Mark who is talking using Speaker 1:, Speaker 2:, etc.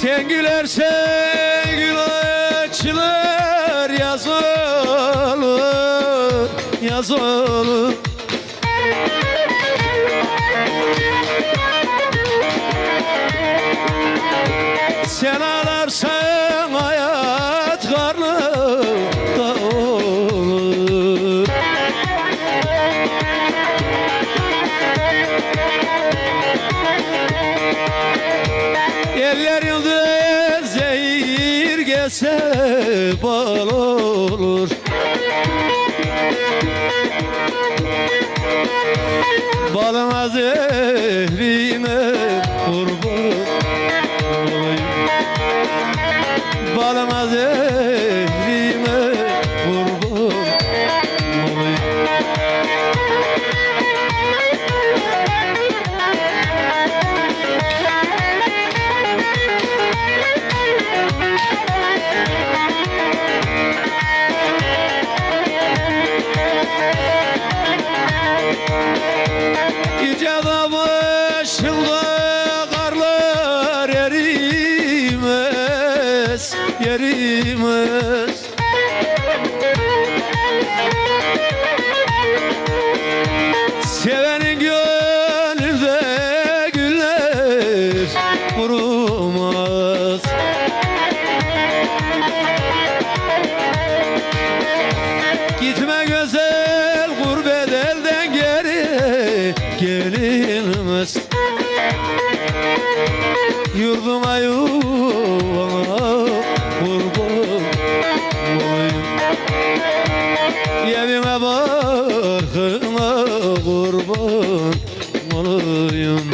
Speaker 1: Sen gülersen gül açılır yaz olur yaz olur Sen ağlarsan zehir gelse bal olur. Balına zehrine Gece başında karlar erimez, yerimez geri gelinmez Yurduma yuvana kurban olayım. Evime barkına kurban olayım